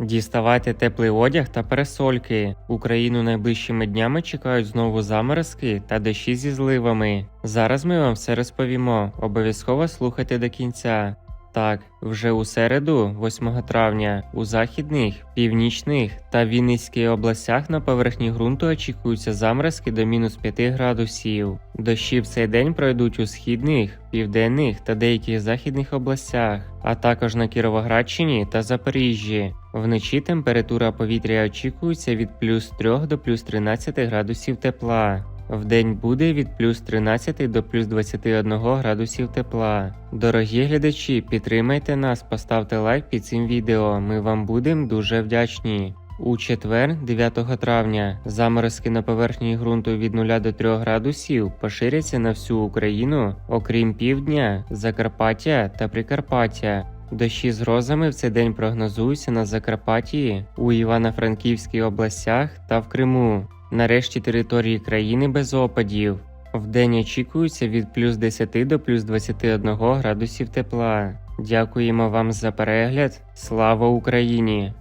Діставайте теплий одяг та пересольки. Україну найближчими днями чекають знову заморозки та дощі зі зливами. Зараз ми вам все розповімо. Обов'язково слухайте до кінця. Так, вже у середу, 8 травня, у західних, північних та Вінницькій областях на поверхні ґрунту очікуються заморозки до мінус 5 градусів. Дощі в цей день пройдуть у східних, південних та деяких західних областях, а також на Кіровоградщині та Запоріжжі. Вночі температура повітря очікується від плюс 3 до плюс 13 градусів тепла. Вдень буде від плюс 13 до плюс 21 градусів тепла. Дорогі глядачі, підтримайте нас, поставте лайк під цим відео. Ми вам будемо дуже вдячні. У четвер, 9 травня, заморозки на поверхні ґрунту від 0 до 3 градусів поширяться на всю Україну, окрім півдня, Закарпаття та Прикарпаття. Дощі з грозами в цей день прогнозуються на Закарпатті, у Івано-Франківській областях та в Криму. Нарешті території країни без опадів. Вдень очікується від плюс 10 до плюс 21 градусів тепла. Дякуємо вам за перегляд. Слава Україні!